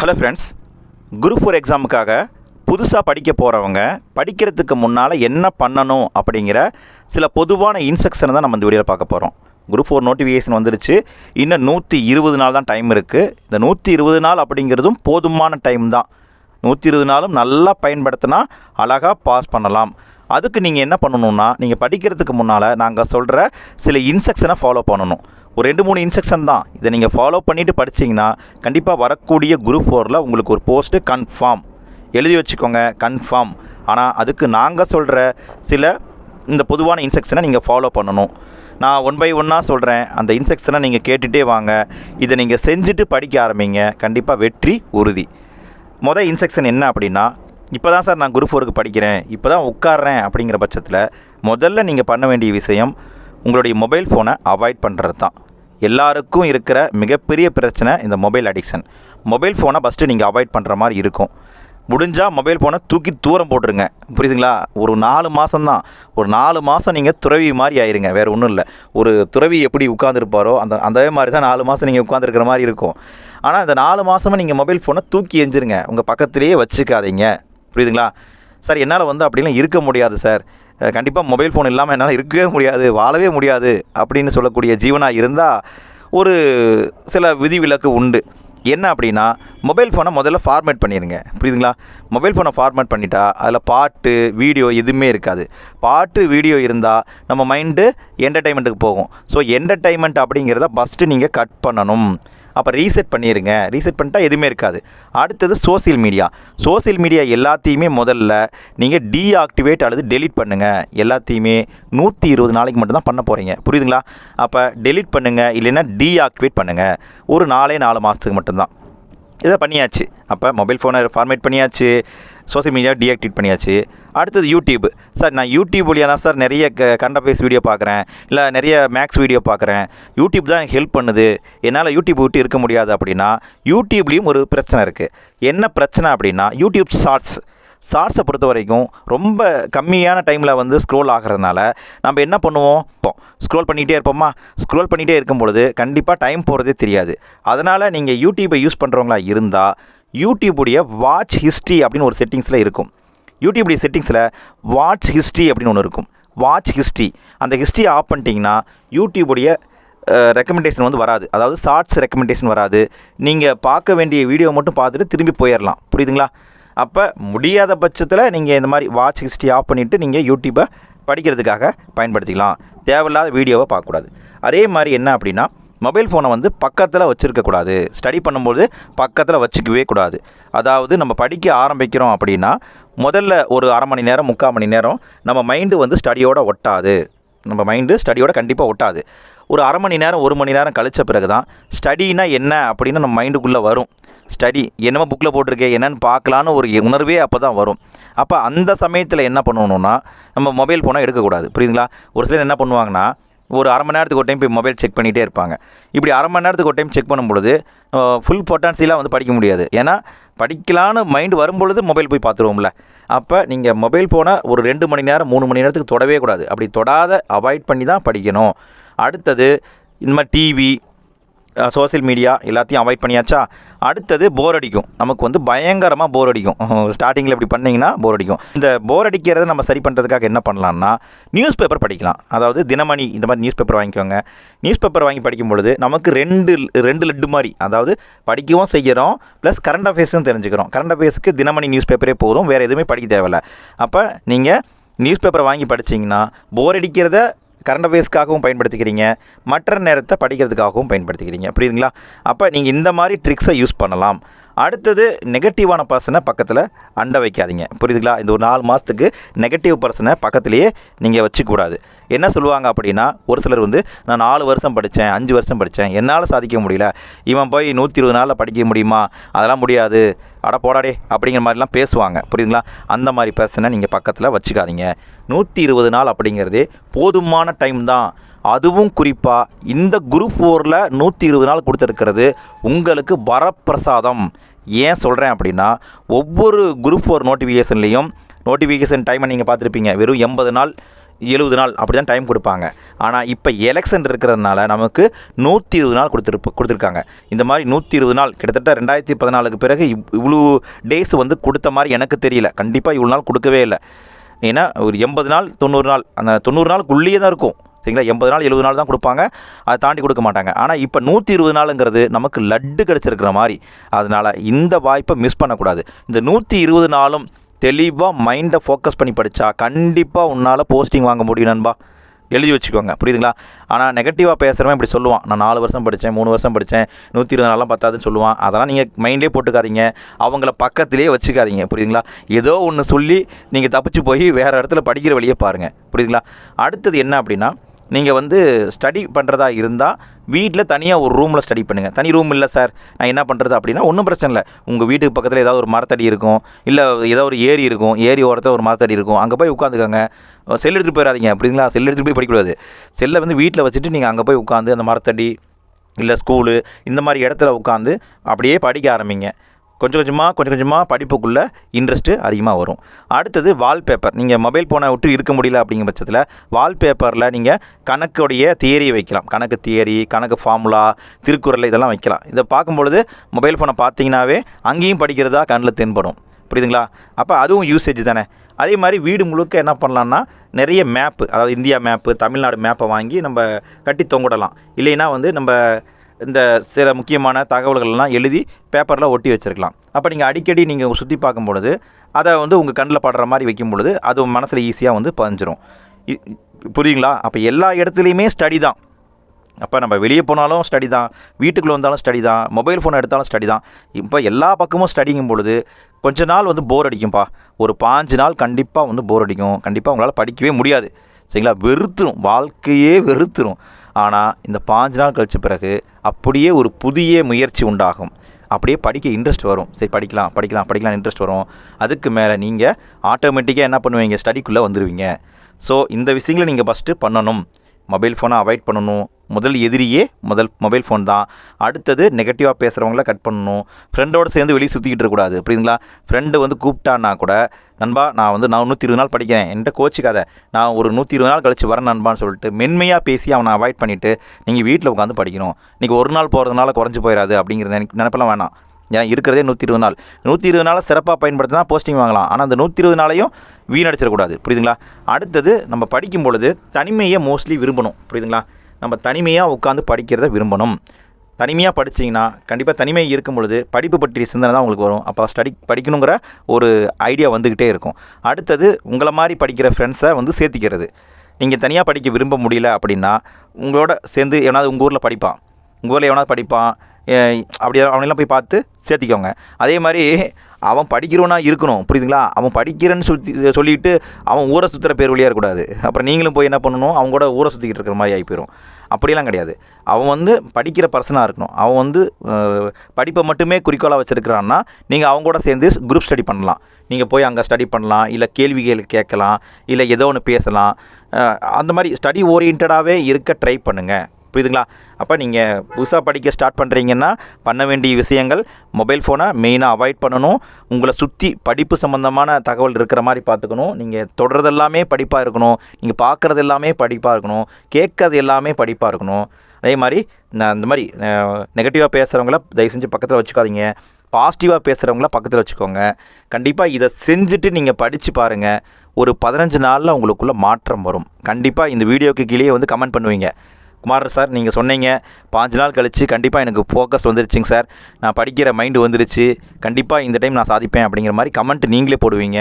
Hello friends group four எக்ஸாமுக்காக புதுசாக படிக்க போகிறவங்க படிக்கிறதுக்கு முன்னால் என்ன பண்ணணும் அப்படிங்கிற சில பொதுவான இன்ஸ்ட்ரக்ஷனை தான் நம்ம இந்த வீடியோவில் பார்க்க போகிறோம் குரூப் ஃபோர் நோட்டிஃபிகேஷன் வந்துருச்சு. இன்னும் நூற்றி இருபது நாள் தான் டைம் இருக்குது இந்த நூற்றி இருபது நாள் அப்படிங்கிறதும் போதுமான டைம் தான். நூற்றி இருபது நாளும் நல்லா பயன்படுத்தினா அழகாக பாஸ் பண்ணலாம். அதுக்கு நீங்கள் என்ன பண்ணணும்னா நீங்கள் படிக்கிறதுக்கு முன்னால் நாங்கள் சொல்கிற சில இன்ஸ்ட்ரக்ஷனை ஃபாலோ பண்ணணும். ஒரு ரெண்டு மூணு இன்ஸ்ட்ரக்ஷன் தான். இதை நீங்கள் ஃபாலோ பண்ணிவிட்டு படிச்சீங்கன்னா கண்டிப்பாக வரக்கூடிய குரூப் ஃபோரில் உங்களுக்கு ஒரு போஸ்ட்டு கன்ஃபார்ம் எழுதி வச்சுக்கோங்க கன்ஃபார்ம் ஆனால் அதுக்கு நாங்கள் சொல்கிற சில இந்த பொதுவான இன்ஸ்ட்ரக்ஷனை நீங்கள் ஃபாலோ பண்ணணும். நான் ஒன் பை ஒன்னாக சொல்கிறேன் அந்த இன்ஸ்ட்ரக்ஷனை நீங்கள் கேட்டுகிட்டே வாங்க. இதை நீங்கள் செஞ்சுட்டு படிக்க ஆரம்பிங்க. கண்டிப்பாக வெற்றி உறுதி. மொதல் இன்ஸ்ட்ரக்ஷன் என்ன அப்படின்னா இப்போ தான் சார் நான் குரூப் ஃபோருக்கு படிக்கிறேன். இப்போ தான் உட்கார்றேன் அப்படிங்கிற பட்சத்தில் முதல்ல நீங்கள் பண்ண வேண்டிய விஷயம் உங்களுடைய மொபைல் ஃபோனை அவாய்ட் பண்ணுறது தான் எல்லாருக்கும் இருக்கிற மிகப்பெரிய பிரச்சனை இந்த மொபைல் அடிக்ஷன் மொபைல் ஃபோனை ஃபஸ்ட்டு நீங்கள் அவாய்ட் பண்ணுற மாதிரி இருக்கும். முடிஞ்சால் மொபைல் ஃபோனை தூக்கி தூரம் போட்டுருங்க. புரியுதுங்களா? ஒரு நாலு மாதம்தான் ஒரு நாலு மாதம் நீங்கள் துறவி மாதிரி ஆயிருங்க. வேறு ஒன்றும் இல்லை. ஒரு துறவி எப்படி உட்காந்துருப்பாரோ அந்த அந்த மாதிரி தான் நாலு மாதம் நீங்கள் உட்காந்துருக்கிற மாதிரி இருக்கும். ஆனால் இந்த நாலு மாதமாக நீங்கள் மொபைல் ஃபோனை தூக்கி எஞ்சிருங்க. உங்கள் பக்கத்துலேயே வச்சுக்காதீங்க. புரியுதுங்களா? சார் என்னால் வந்து அப்படிலாம் இருக்க முடியாது சார். கண்டிப்பாக மொபைல் ஃபோன் இல்லாமல் என்னால் இருக்கவே முடியாது வாழவே முடியாது அப்படின்னு சொல்லக்கூடிய ஜீவனாக இருந்தால் ஒரு சில விதிவிலக்கு உண்டு. என்ன அப்படின்னா மொபைல் ஃபோனை முதல்ல ஃபார்மேட் பண்ணிடுங்க புரியுதுங்களா? மொபைல் ஃபோனை ஃபார்மேட் பண்ணிட்டா அதில் பாட்டு வீடியோ எதுவுமே இருக்காது. பாட்டு வீடியோ இருந்தால் நம்ம மைண்டு என்டர்டைன்மெண்ட்டுக்கு போகும். ஸோ என்டர்டைன்மெண்ட் அப்படிங்கிறத ஃபஸ்ட்டு நீங்கள் கட் பண்ணணும். அப்போ ரீசெட் பண்ணிடுங்க ரீசெட் பண்ணிட்டா எதுவுமே இருக்காது. அடுத்தது சோசியல் மீடியா சோசியல் மீடியா எல்லாத்தையுமே முதல்ல நீங்கள் டீஆக்டிவேட் அல்லது டெலிட் பண்ணுங்கள் எல்லாத்தையுமே நூற்றி இருபது நாளைக்கு மட்டும்தான் பண்ண போகிறீங்க புரியுதுங்களா? அப்போ டெலிட் பண்ணுங்கள் இல்லைன்னா டீஆக்டிவேட் பண்ணுங்கள் ஒரு நாலே நாலு மாதத்துக்கு மட்டும்தான். இதை பண்ணியாச்சு. அப்போ மொபைல் ஃபோனை ஃபார்மேட் பண்ணியாச்சு. சோசியல் மீடியா டீஆக்டிவேட் பண்ணியாச்சு. அடுத்தது யூடியூப் சார் நான் யூடியூப் வழியாக தான் சார் நிறைய க கண்டபேஸ் வீடியோ பார்க்குறேன். இல்லை நிறைய மேக்ஸ் வீடியோ பார்க்குறேன். யூடியூப் தான் எனக்கு ஹெல்ப் பண்ணுது. என்னால் யூடியூப் விட்டு இருக்க முடியாது அப்படின்னா யூடியூப்லேயும் ஒரு பிரச்சனை இருக்குது என்ன பிரச்சனை அப்படின்னா யூடியூப் ஷார்ட்ஸ் ஷார்ட்ஸை பொறுத்த வரைக்கும் ரொம்ப கம்மியான டைமில் வந்து ஸ்க்ரோல் ஆகிறதுனால நம்ம என்ன பண்ணுவோம்? இப்போ ஸ்க்ரோல் பண்ணிகிட்டே இருப்போமா? ஸ்க்ரோல் பண்ணிகிட்டே இருக்கும் பொழுது கண்டிப்பாக டைம் போகிறதே தெரியாது. அதனால் நீங்கள் யூடியூப்பை யூஸ் பண்ணுறவங்களா இருந்தால் யூடியூபுடைய வாட்ச் ஹிஸ்ட்ரி அப்படின்னு ஒரு செட்டிங்ஸில் இருக்கும். யூடியூபுடைய செட்டிங்ஸில் வாட்ச் ஹிஸ்ட்ரி அப்படின்னு ஒன்று இருக்கும். வாட்ச் ஹிஸ்ட்ரி அந்த ஹிஸ்ட்ரியை ஆஃப் பண்ணிட்டீங்கன்னா யூடியூபுடைய ரெக்கமெண்டேஷன் வந்து வராது. அதாவது ஷார்ட்ஸ் ரெக்கமெண்டேஷன் வராது. நீங்கள் பார்க்க வேண்டிய வீடியோ மட்டும் பார்த்துட்டு திரும்பி போயிடலாம் புரியுதுங்களா? அப்போ முடியாத பட்சத்தில் நீங்கள் இந்த மாதிரி வாட்ச் ஹிஸ்ட்ரி ஆஃப் பண்ணிவிட்டு நீங்கள் யூடியூப்பை படிக்கிறதுக்காக பயன்படுத்திக்கலாம். தேவையில்லாத வீடியோவை பார்க்கக்கூடாது. அதே மாதிரி என்ன அப்படின்னா மொபைல் ஃபோனை வந்து பக்கத்தில் வச்சுருக்கக்கூடாது ஸ்டடி பண்ணும்போது பக்கத்தில் வச்சுக்கவே கூடாது. அதாவது நம்ம படிக்க ஆரம்பிக்கிறோம் அப்படின்னா முதல்ல ஒரு அரை மணி நேரம் முக்கால் மணி நேரம் நம்ம மைண்டு வந்து ஸ்டடியோட ஒட்டாது. நம்ம மைண்டு ஸ்டடியோட கண்டிப்பாக ஒட்டாது. ஒரு அரை மணி நேரம் ஒரு மணி நேரம் கழித்த பிறகு தான் ஸ்டடினா என்ன அப்படின்னு நம்ம மைண்டுக்குள்ளே வரும். ஸ்டடி என்னமோ புக்கில் போட்டிருக்கே என்னன்னு பார்க்கலான்னு ஒரு உணர்வே அப்போ தான் வரும். அப்போ அந்த சமயத்தில் என்ன பண்ணணும்னா நம்ம மொபைல் ஃபோனை எடுக்கக்கூடாது. புரியுதுங்களா? ஒரு சிலர் என்ன பண்ணுவாங்கன்னா ஒரு அரை மணி நேரத்துக்கு ஒரு டைம் போய் மொபைல் செக் பண்ணிகிட்டே இருப்பாங்க. இப்படி அரை மணி நேரத்துக்கு ஒரு டைம் செக் பண்ணும்பொழுது ஃபுல் பொட்டான்சியெலாம் வந்து படிக்க முடியாது. ஏன்னா படிக்கலான்னு மைண்டு வரும்பொழுது மொபைல் போய் பார்த்துருவோம்ல. அப்போ நீங்கள் மொபைல் ஃபோனை ஒரு ரெண்டு மணி நேரம் மூணு மணி நேரத்துக்கு தொடவே கூடாது. அப்படி தொடாத அவாய்ட் பண்ணி தான் படிக்கணும். அடுத்தது இந்த மாதிரி டிவி சோசியல் மீடியா எல்லாத்தையும் அவாய்ட் பண்ணியாச்சா? அடுத்தது போர் அடிக்கும். நமக்கு வந்து பயங்கரமாக போர் அடிக்கும். ஸ்டார்டிங்கில் இப்படி பண்ணிங்கன்னா போர் அடிக்கும். இந்த போர் அடிக்கிறத நம்ம சரி பண்ணுறதுக்காக என்ன பண்ணலான்னா நியூஸ் பேப்பர் படிக்கலாம். அதாவது தினமணி இந்த மாதிரி நியூஸ் பேப்பர் வாங்கிக்கோங்க. நியூஸ் பேப்பர் வாங்கி படிக்கும் பொழுது நமக்கு ரெண்டு ரெண்டு லட்டு மாதிரி அதாவது படிக்கவும் செய்கிறோம் ப்ளஸ் கரண்ட் அஃபேர்ஸும் தெரிஞ்சுக்கிறோம். கரண்ட் அஃபேர்ஸுக்கு தினமணி நியூஸ் பேப்பரே போதும் வேறு எதுவுமே படிக்க தேவையில்ல. அப்போ நீங்கள் நியூஸ் பேப்பரை வாங்கி படிச்சிங்கன்னா போர் அடிக்கிறத கரண்ட் அஃபேர்ஸ்க்காகவும் பயன்படுத்திக்கிறீங்க. மற்ற நேரத்தை படிக்கிறதுக்காகவும் பயன்படுத்திக்கிறீங்க. புரியுதுங்களா? அப்போ நீங்கள் இந்த மாதிரி ட்ரிக்ஸை யூஸ் பண்ணலாம். அடுத்தது நெகட்டிவான பர்சனை பக்கத்தில் அண்டை வைக்காதீங்க. புரியுதுங்களா? இந்த ஒரு நாலு மாதத்துக்கு நெகட்டிவ் பர்சனை பக்கத்துலேயே நீங்கள் வச்சுக்கூடாது என்ன சொல்லுவாங்க அப்படின்னா ஒரு சிலர் வந்து நான் நாலு வருஷம் படித்தேன் அஞ்சு வருஷம் படித்தேன் என்னால் சாதிக்க முடியல. இவன் போய் நூற்றி இருபது நாளில் படிக்க முடியுமா? அதெல்லாம் முடியாது. அட போடாடே அப்படிங்கிற மாதிரிலாம் பேசுவாங்க. புரியுதுங்களா? அந்த மாதிரி பர்சனை நீங்கள் பக்கத்தில் வச்சுக்காதீங்க. நூற்றி இருபது நாள் அப்படிங்கிறது போதுமான டைம் தான். அதுவும் குறிப்பாக இந்த குரூப் ஃபோரில் நூற்றி இருபது நாள் கொடுத்துருக்கிறது உங்களுக்கு வரப்பிரசாதம். ஏன் சொல்கிறேன் அப்படின்னா ஒவ்வொரு குரூப் ஃபோர் நோட்டிஃபிகேஷன்லேயும் நோட்டிஃபிகேஷன் டைமை நீங்கள் பார்த்துருப்பீங்க. வெறும் எண்பது நாள் எழுபது நாள் அப்படி தான் டைம் கொடுப்பாங்க. ஆனால் இப்போ எலெக்ஷன் இருக்கிறதுனால நமக்கு நூற்றி இருபது நாள் கொடுத்துருப்பு கொடுத்துருக்காங்க. இந்த மாதிரி நூற்றி இருபது நாள் கிட்டத்தட்ட ரெண்டாயிரத்தி பதினாலுக்கு பிறகு இவ்- இவ்வளோ டேஸ் வந்து கொடுத்த மாதிரி எனக்கு தெரியல. கண்டிப்பாக இவ்வளோ நாள் கொடுக்கவே இல்லை. ஏன்னா ஒரு எண்பது நாள் தொண்ணூறு நாள் அந்த தொண்ணூறு நாளுக்குள்ளேயே தான் இருக்கும். சரிங்களா? எண்பது நாள் எழுபது நாள் தான் கொடுப்பாங்க. அதை தாண்டி கொடுக்க மாட்டாங்க. ஆனால் இப்போ நூற்றி இருபது நாளுங்கிறது நமக்கு லட்டு கிடச்சிருக்கிற மாதிரி. அதனால் இந்த வாய்ப்பை மிஸ் பண்ணக்கூடாது. இந்த நூற்றி இருபது நாளும் தெளிவாக மைண்டை ஃபோக்கஸ் பண்ணி படித்தா கண்டிப்பாக உன்னால் போஸ்டிங் வாங்க முடியும் நண்பா. எழுதி வச்சுக்கோங்க. புரியுதுங்களா? ஆனால் நெகட்டிவாக பேசுகிறவன் இப்படி சொல்லுவான். நான் நாலு வருஷம் படித்தேன் மூணு வருஷம் படித்தேன் நூற்றி இருபது நாளாக பத்தாதுன்னு சொல்லுவான். அதெல்லாம் நீங்கள் மைண்டே போட்டுக்காதீங்க. அவங்கள பக்கத்திலே வச்சுக்காதீங்க. புரியுதுங்களா? ஏதோ ஒன்று சொல்லி நீங்கள் தப்பிச்சு போய் வேறு இடத்துல படிக்கிற வழியே பாருங்கள் புரியுதுங்களா? அடுத்தது என்ன அப்படின்னா நீங்கள் வந்து ஸ்டடி பண்ணுறதா இருந்தால் வீட்டில் தனியாக ஒரு ரூமில் ஸ்டடி பண்ணுங்கள் தனி ரூம் இல்லை சார் நான் என்ன பண்ணுறது அப்படின்னா ஒன்றும் பிரச்சனை இல்லை. உங்கள் வீட்டுக்கு பக்கத்தில் ஏதாவது ஒரு மரத்தடி இருக்கும். இல்லை ஏதோ ஒரு ஏரி இருக்கும். ஏரி ஓரத்தில் ஒரு மரத்தடி இருக்கும். அங்கே போய் உட்காந்துக்கோங்க. செல் எடுத்துகிட்டு போயிடாதீங்க அப்படிங்களா? செல் எடுத்துகிட்டு போய் படிக்கக்கூடாது. செல்லை வந்து வீட்டில் வச்சுட்டு நீங்கள் அங்கே போய் உட்காந்து அந்த மரத்தடி இல்லை ஸ்கூலு இந்த மாதிரி இடத்துல உட்காந்து அப்படியே படிக்க ஆரம்பிங்க. கொஞ்சம் கொஞ்சமாக கொஞ்சம் கொஞ்சமாக படிப்புக்குள்ளே இன்ட்ரெஸ்ட்டு அதிகமாக வரும். அடுத்தது வால்பேப்பர் நீங்கள் மொபைல் ஃபோனை விட்டு இருக்க முடியல அப்படிங்கிற பட்சத்தில் வால்பேப்பரில் நீங்கள் கணக்குடைய தியரியை வைக்கலாம். கணக்கு தியரி கணக்கு ஃபார்முலா திருக்குறள் இதெல்லாம் வைக்கலாம். இதை பார்க்கும்பொழுது மொபைல் ஃபோனை பார்த்தீங்கன்னாவே அங்கேயும் படிக்கிறதா கண்ணில் தென்படும். புரியுதுங்களா? அப்போ அதுவும் யூசேஜ் தானே. அதே மாதிரி வீடு முழுக்க என்ன பண்ணலான்னா நிறைய மேப்பு அதாவது இந்தியா மேப்பு தமிழ்நாடு மேப்பை வாங்கி நம்ம கட்டி தொங்கிடலாம் இல்லைன்னா வந்து நம்ம இந்த சில முக்கியமான தகவல்கள்லாம் எழுதி பேப்பரில் ஒட்டி வச்சிருக்கலாம். அப்போ நீங்கள் அடிக்கடி நீங்கள் சுற்றி பார்க்கும் பொழுது அதை வந்து உங்கள் கண்ணில் படுற மாதிரி வைக்கும் பொழுது அது மனசில் ஈஸியாக வந்து பதிஞ்சிரும். புரியுங்களா? அப்போ எல்லா இடத்துலையுமே ஸ்டடி தான். அப்போ நம்ம வெளியே போனாலும் ஸ்டடி தான். வீட்டுக்குள்ளே வந்தாலும் ஸ்டடி தான். மொபைல் ஃபோன் எடுத்தாலும் ஸ்டடி தான். இப்போ எல்லா பக்கமும் ஸ்டடிங்கும் பொழுது கொஞ்ச நாள் வந்து போர் அடிக்கும்ப்பா ஒரு பாஞ்சு நாள் கண்டிப்பாக வந்து போர் அடிக்கும். கண்டிப்பாக உங்களால் படிக்கவே முடியாது. சரிங்களா? வெறுத்துரும். வாழ்க்கையே வெறுத்துரும். ஆனால் இந்த பாஞ்சு நாள் கழிச்ச பிறகு அப்படியே ஒரு புதிய முயற்சி உண்டாகும். அப்படியே படிக்க இன்ட்ரெஸ்ட் வரும். சரி படிக்கலாம் படிக்கலாம் படிக்கலாம் இன்ட்ரெஸ்ட் வரும். அதுக்கு மேலே நீங்கள் ஆட்டோமேட்டிக்காக என்ன பண்ணுவீங்க? ஸ்டடிக்குள்ளே வந்துடுவீங்க ஸோ இந்த விஷயங்களை நீங்கள் ஃபஸ்ட்டு பண்ணணும். மொபைல் ஃபோனை அவாய்ட் பண்ணணும். முதல் எதிரியே முதல் மொபைல் ஃபோன் தான். அடுத்தது நெகட்டிவாக பேசுகிறவங்கள கட் பண்ணணும். ஃப்ரெண்டோடு சேர்ந்து வெளியே சுற்றிக்கிட்டு இருக்கக்கூடாது. புரியுதுங்களா? ஃப்ரெண்டு வந்து கூப்பிட்டான்னா கூட நண்பா நான் வந்து நான் நூற்றி இருபது நாள் படிக்கிறேன். என்கிட்ட கோச்சிக்காத. நான் ஒரு நூற்றி இருபது நாள் கழிச்சு வரேன் நண்பான்னு சொல்லிட்டு மென்மையாக பேசி அவனை அவாய்ட் பண்ணிவிட்டு நீங்கள் வீட்டில் உட்காந்து படிக்கணும். இன்றைக்கி ஒரு நாள் போகிறதுனால குறைஞ்சி போயிடாது அப்படிங்கிற நினைப்பெல்லாம் வேணாம். ஏன்னா இருக்கிறதே நூற்றி இருபது நாள். நூற்றி இருபது நாளை சிறப்பாக பயன்படுத்தினா போஸ்டிங் வாங்கலாம். ஆனால் அந்த நூற்றி இருபது நாளையும் வீணடிச்சிடக்கூடாது. புரியுதுங்களா? அடுத்தது நம்ம படிக்கும் பொழுது தனிமையை மோஸ்ட்லி விரும்பணும். புரியுதுங்களா? நம்ம தனிமையாக உட்காந்து படிக்கிறத விரும்பணும். தனிமையாக படிச்சீங்கன்னா கண்டிப்பாக தனிமை இருக்கும் பொழுது படிப்பு பற்றிய சிந்தனை தான் உங்களுக்கு வரும். அப்போ ஸ்டடி படிக்கணுங்கிற ஒரு ஐடியா வந்துக்கிட்டே இருக்கும். அடுத்தது உங்களை மாதிரி படிக்கிற ஃப்ரெண்ட்ஸை வந்து சேர்த்திக்கிறது. நீங்கள் தனியாக படிக்க விரும்ப முடியல அப்படின்னா உங்களோட சேர்ந்து எவனாவது உங்கள் ஊரில் படிப்பான். உங்கள் ஊரில் எவனாவது படிப்பான். அப்படி அவனெல்லாம் போய் பார்த்து சேர்த்திக்கோங்க. அதே மாதிரி அவன் படிக்கிறவனா இருக்கணும் புரியுதுங்களா? அவன் படிக்கிறேன்னு சுற்றி சொல்லிட்டு அவன் ஊரை சுற்றுற பேர் வழியாக இருக்கக்கூடாது. அப்புறம் நீங்களும் போய் என்ன பண்ணணும்? அவங்க கூட ஊரை சுற்றிக்கிட்டு இருக்கிற மாதிரி ஆகி போயிடும் கிடையாது. அவன் வந்து படிக்கிற பர்சனாக இருக்கணும். அவன் வந்து படிப்பை மட்டுமே குறிக்கோளாக வச்சுருக்கிறான்னா நீங்கள் அவங்க கூட சேர்ந்து குரூப் ஸ்டடி பண்ணலாம். நீங்கள் போய் அங்கே ஸ்டடி பண்ணலாம் இல்லை கேள்விகள் கேட்கலாம் இல்லை ஏதோ ஒன்று பேசலாம். அந்த மாதிரி ஸ்டடி ஓரியன்டாகவே இருக்க ட்ரை பண்ணுங்கள் புரியுதுங்களா? அப்போ நீங்கள் புதுசாக படிக்க ஸ்டார்ட் பண்ணுறீங்கன்னா பண்ண வேண்டிய விஷயங்கள் மொபைல் ஃபோனை மெயினாக அவாய்ட் பண்ணணும். உங்களை சுற்றி படிப்பு சம்மந்தமான தகவல் இருக்கிற மாதிரி பார்த்துக்கணும். நீங்கள் தொடர்றது எல்லாமே படிப்பாக இருக்கணும். நீங்கள் பார்க்குறது எல்லாமே படிப்பாக இருக்கணும். கேட்கறது எல்லாமே படிப்பாக இருக்கணும். அதே மாதிரி நான் இந்த மாதிரி நெகட்டிவாக பேசுகிறவங்கள தயவு செஞ்சு பக்கத்தில் வச்சுக்காதீங்க. பாசிட்டிவாக பேசுகிறவங்கள பக்கத்தில் வச்சுக்கோங்க. கண்டிப்பாக இதை செஞ்சுட்டு நீங்கள் படித்து பாருங்கள் ஒரு பதினஞ்சு நாளில் உங்களுக்குள்ளே மாற்றம் வரும். கண்டிப்பாக இந்த வீடியோக்கு கீழே வந்து கமெண்ட் பண்ணுவீங்க. குமார் சார் நீங்கள் சொன்னீங்க. பாஞ்சு நாள் கழித்து கண்டிப்பாக எனக்கு ஃபோக்கஸ் வந்துருச்சுங்க சார். நான் படிக்கிற மைண்டு வந்துருச்சு. கண்டிப்பாக இந்த டைம் நான் சாதிப்பேன் அப்படிங்கிற மாதிரி கமெண்ட் நீங்களே போடுவீங்க.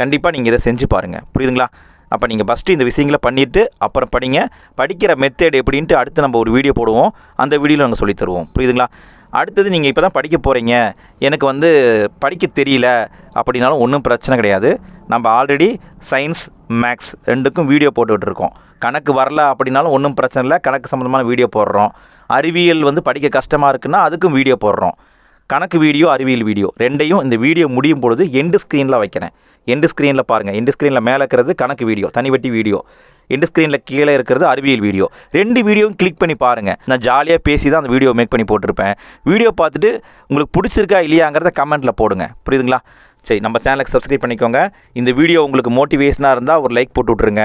கண்டிப்பாக நீங்கள் இதை செஞ்சு பாருங்கள் புரியுதுங்களா? அப்போ நீங்கள் ஃபஸ்ட்டு இந்த விஷயங்களை பண்ணிவிட்டு அப்புறம் படிங்க. படிக்கிற மெத்தேடு எப்படின்ட்டு அடுத்து நம்ம ஒரு வீடியோ போடுவோம். அந்த வீடியோவில் நாங்கள் சொல்லித் தருவோம். புரியுதுங்களா? அடுத்தது நீங்கள் இப்போ தான் படிக்க போகிறீங்க எனக்கு வந்து படிக்க தெரியல அப்படின்னாலும் ஒன்றும் பிரச்சனை கிடையாது. நம்ம ஆல்ரெடி சயின்ஸ் மேக்ஸ் ரெண்டுக்கும் வீடியோ போட்டுக்கிட்டு இருக்கோம். கணக்கு வரல அப்படின்னாலும் ஒன்றும் பிரச்சனை இல்லை. கணக்கு சம்மந்தமான வீடியோ போடுறோம். அறிவியல் வந்து படிக்க கஷ்டமாக இருக்குன்னா அதுக்கும் வீடியோ போடுறோம். கணக்கு வீடியோ அறிவியல் வீடியோ ரெண்டையும் இந்த வீடியோ முடியும் பொழுது எண்டு ஸ்க்ரீனில் வைக்கிறேன். எண்டு ஸ்க்ரீனில் பாருங்கள் எண்டு ஸ்க்ரீனில் மேலே இருக்கிறது கணக்கு வீடியோ தனிவட்டி வீடியோ. எண்டு ஸ்க்ரீனில் கீழே இருக்கிறது அறிவியல் வீடியோ. ரெண்டு வீடியோவும் கிளிக் பண்ணி பாருங்கள் நான் ஜாலியாக பேசி தான் அந்த வீடியோ மேக் பண்ணி போட்டிருப்பேன். வீடியோ பார்த்துட்டு உங்களுக்கு பிடிச்சிருக்கா இல்லையாங்கிறத கமெண்ட்டில் போடுங்க. புரியுதுங்களா? சரி நம்ம சேனலுக்கு சப்ஸ்கிரைப் பண்ணிக்கோங்க. இந்த வீடியோ உங்களுக்கு மோட்டிவேஷனாக இருந்தால் ஒரு லைக் போட்டு விட்ருங்க